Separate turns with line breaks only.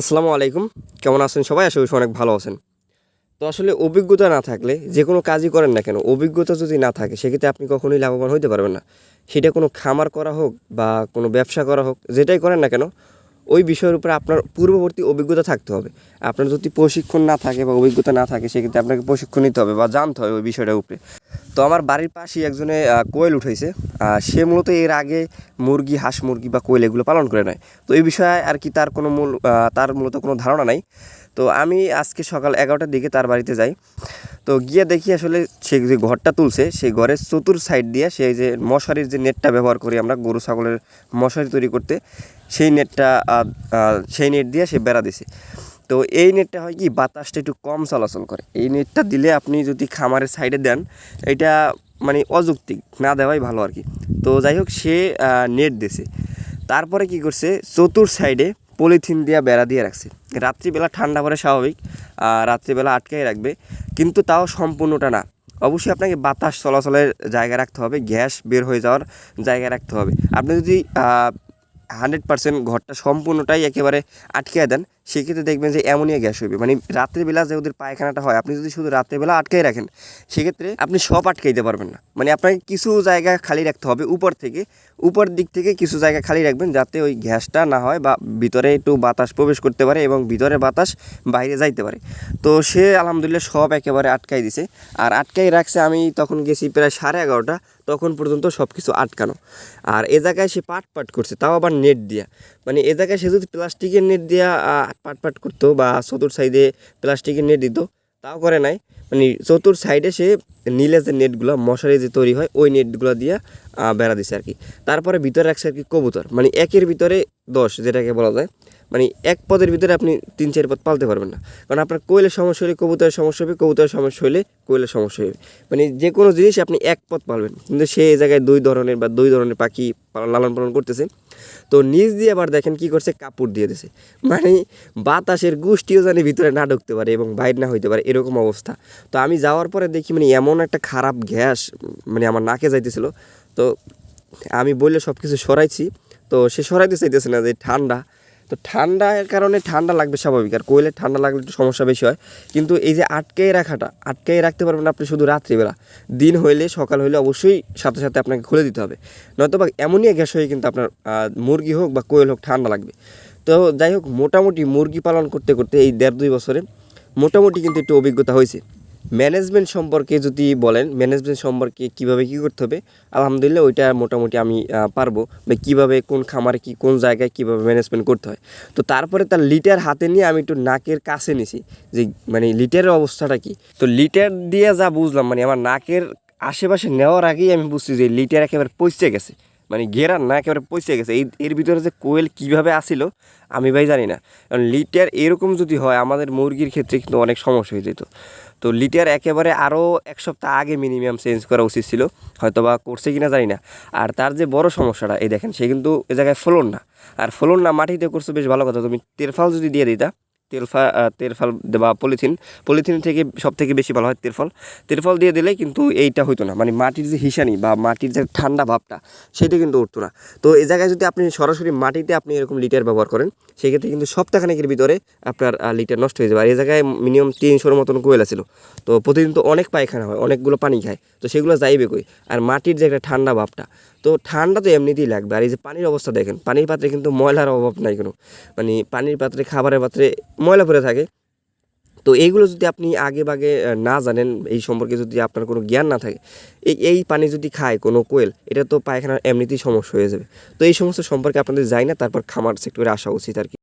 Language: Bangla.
আসসালামু আলাইকুম। কেমন আছেন সবাই? আশা করি অনেক ভালো আছেন। তো আসলে অভিজ্ঞতা না থাকলে, যে কোনো কাজই করেন না কেন, অভিজ্ঞতা যদি না থাকে, সেক্ষেত্রে আপনি কখনোই লাভবান হতে পারবেন না। সেটা কোনো খামার করা হোক বা কোনো ব্যবসা করা হোক, যেটাই করেন না কেন, ওই বিষয়ের উপরে আপনার পূর্ববর্তী অভিজ্ঞতা থাকতে হবে। আপনার যদি প্রশিক্ষণ না থাকে বা অভিজ্ঞতা না থাকে, সেক্ষেত্রে আপনাকে প্রশিক্ষণ নিতে হবে বা জানতে হবে ওই বিষয়টার উপরে। তো আমার বাড়ির পাশেই একজনে কোয়েল উঠেছে সে মূলত এর আগে মুরগি, হাঁস মুরগি বা কোয়েল এগুলো পালন করে নেয়। তো এই বিষয়ে আর কি তার কোনো মূল তার মূলত কোনো ধারণা নাই। তো আমি আজকে সকাল এগারোটার দিকে তার বাড়িতে যাই। তো গিয়ে দেখি আসলে সে যে ঘরটা তুলছে, সেই ঘরের চতুর সাইড দিয়ে সেই যে মশারির যে নেটটা ব্যবহার করি আমরা গরু, ছাগলের মশারি তৈরি করতে, সেই নেটটা সেই নেট দিয়ে সে বেড়া দিছে। তো এই নেটটা হয় কি, বাতাসটা একটু কম চলাচল করে। এই নেটটা দিলে আপনি যদি খামারের সাইডে দেন, এটা মানে অযৌক্তিক, না দেওয়াই ভালো আর কি। তো যাই হোক, সে নেট দিছে। তারপরে কি করছে, চতুর সাইডে পলিথিন দিয়ে বেড়া দিয়ে রাখছে। রাত্রিবেলা ঠান্ডা পরে স্বাভাবিক রাত্রিবেলা আটকাই রাখবে, কিন্তু তাও সম্পূর্ণটা না। অবশ্যই আপনাকে বাতাস চলাচলের জায়গা রাখতে হবে, গ্যাস বের হয়ে যাওয়ার জায়গা রাখতে হবে। আপনি যদি হান্ড্রেড পার্সেন্ট ঘরটা সম্পূর্ণটাই একেবারে আটকে দেন সেক্ষেত্রে দেখবেন যে অ্যামোনিয়া গ্যাস হইবে। মানে রাত্রিবেলা যে ওদের পায়খানাটা হয়, আপনি যদি শুধু রাত্রিবেলা আটকাই রাখেন, সেক্ষেত্রে আপনি সব আটকাইতে পারবেন না। মানে আপনাকে কিছু জায়গা খালি রাখতে হবে উপর থেকে। উপর দিক থেকে কিছু জায়গা খালি রাখবেন যাতে ওই গ্যাসটা না হয় বা ভিতরে একটু বাতাস প্রবেশ করতে পারে এবং ভিতরে বাতাস বাইরে যাইতে পারে। তো সে আলহামদুলিল্লাহ সব একেবারে আটকাই দিছে। আর আটকাই রাখছে আমি তখন গেছি প্রায় সাড়ে এগারোটা, তখন পর্যন্ত সব কিছু আটকানো। আর এ জায়গায় সে পাট পাট করছে, তাও আবার নেট দিয়া। মানে এ জায়গায় সে যদি প্লাস্টিকের নেট দিয়া পাট পাট করতো বা চতুর সাইডে প্লাস্টিকের নেট দিত, তাও করে নাই। মানে চতুর সাইডে সে নীলের যে নেটগুলো, মশারি যে তৈরি হয়, ওই নেটগুলো দিয়ে বেড়া দিছে আর কি। তারপরে ভিতরে রাখছে আর কি কবুতর। মানে একের ভিতরে দশ, যেটাকে বলা যায়। মানে এক পদের ভিতরে আপনি তিন, চার পদ পালতে পারবেন না। কারণ আপনার কোয়েলের সমস্যা হলে কবুতরের সমস্যা হবে, কবুতরের সমস্যা হলে কোয়েলের সমস্যা হবে। মানে যে কোনো জিনিস আপনি এক পদ পালবেন। কিন্তু সে জায়গায় দুই ধরনের বা দুই ধরনের পাখি লালন পালন করতেছে। তো নিচ দিয়ে আবার দেখেন কি করছে, কাপড় দিয়ে দিছে। মানে বাতাসের গোষ্ঠীও জানি ভিতরে না ঢুকতে পারে এবং বাইর না হইতে পারে, এরকম অবস্থা। তো আমি যাওয়ার পরে দেখি মানে এমন একটা খারাপ গ্যাস মানে আমার নাকে যাইতেছিল। তো আমি বললে সব কিছু সরাইছি। তো সে সরাইতে চাইতেছে না যে ঠান্ডা। তো ঠান্ডার কারণে ঠান্ডা লাগবে স্বাভাবিক, আর কোয়েলের ঠান্ডা লাগলে একটু সমস্যা বেশি হয়। কিন্তু এই যে আটকাই রাখাটা, আটকাই রাখতে পারবেন আপনি শুধু রাত্রিবেলা। দিন হইলে, সকাল হইলে অবশ্যই সাথে সাথে আপনাকে খুলে দিতে হবে। নয়তো বা এমনই গ্যাস হয়ে কিন্তু আপনার মুরগি হোক বা কোয়েল হোক ঠান্ডা লাগবে। তো যাই হোক, মোটামুটি মুরগি পালন করতে করতে এই দেড় দুই বছরে মোটামুটি কিন্তু একটু অভিজ্ঞতা হয়েছে। ম্যানেজমেন্ট সম্পর্কে যদি বলেন ম্যানেজমেন্ট সম্পর্কে কীভাবে কী করতে হবে? আলহামদুলিল্লাহ ওইটা মোটামুটি আমি পারব বা কীভাবে কোন খামারে কি, কোন জায়গায় কীভাবে ম্যানেজমেন্ট করতে হয়। তো তারপরে তার লিটার হাতে নিয়ে আমি একটু নাকের কাছে নিছি যে মানে লিটারের অবস্থাটা কি? তো লিটার দিয়ে যা বুঝলাম মানে আমার নাকের আশেপাশে নেওয়ার আগেই আমি বুঝছি যে লিটার একেবারে পৌঁছে গেছে। মানে ঘেরার না, একেবারে পৌঁছে গেছে। এই, এর ভিতরে যে কোয়েল কীভাবে আসিল, আমি ভাই জানি না। কারণ লিটার এরকম যদি হয়, আমাদের মুরগির ক্ষেত্রে কিন্তু অনেক সমস্যা হয়ে যেত। তো লিটার একেবারে আরও এক সপ্তাহ আগে মিনিমাম চেঞ্জ করা উচিত ছিল। হয়তো বা করছে কিনা জানি না। আর তার যে বড় সমস্যাটা, এই দেখেন, সে কিন্তু এ জায়গায় ফলন না। আর ফলন না মাটিতে করছ, বেশ ভালো কথা। তুমি তেরফাল যদি দিয়ে দিতা তেলফা তেরফাল বা পলিথিন পলিথিন থেকে সব থেকে বেশি ভালো হয় তেরফল তেরফল দিয়ে দিলে কিন্তু এইটা হইতো না। মানে মাটির যে হিসানি বা মাটির যে ঠান্ডা ভাবটা, সেটা কিন্তু উঠতো না। তো এই জায়গায় যদি আপনি সরাসরি মাটিতে আপনি এরকম লিটার ব্যবহার করেন, সেক্ষেত্রে কিন্তু সপ্তাহখানেকের ভিতরে আপনার লিটার নষ্ট হয়ে যাবে। আর এই জায়গায় মিনিমাম তিনশোর মতন কোয়েল ছিল তো প্রতিদিন তো অনেক পায়খানা হয়, অনেকগুলো পানি খায়। তো সেগুলো যাইবে কই? আর মাটির যে একটা ঠান্ডা ভাবটা তো ঠান্ডা তো এমনিতেই লাগবে। আর এই যে পানির অবস্থা দেখেন, পানির পাত্রে কিন্তু ময়লার অভাব নাই কোনো। মানে পানির পাত্রে, খাবারের পাত্রে ময়লা পড়ে থাকে। তো এইগুলো যদি আপনি আগে বাগে না জানেন, এই সম্পর্কে যদি আপনার কোনো জ্ঞান না থাকে, এই এই পানি যদি খায় কোনো কোয়েল, এটা তো পায়খানার এমনিতেই সমস্যা হয়ে যাবে। তো এই সমস্ত সম্পর্কে আপনাদের যাই না, তারপর খামার সেক্টরে আসা উচিত আর কি।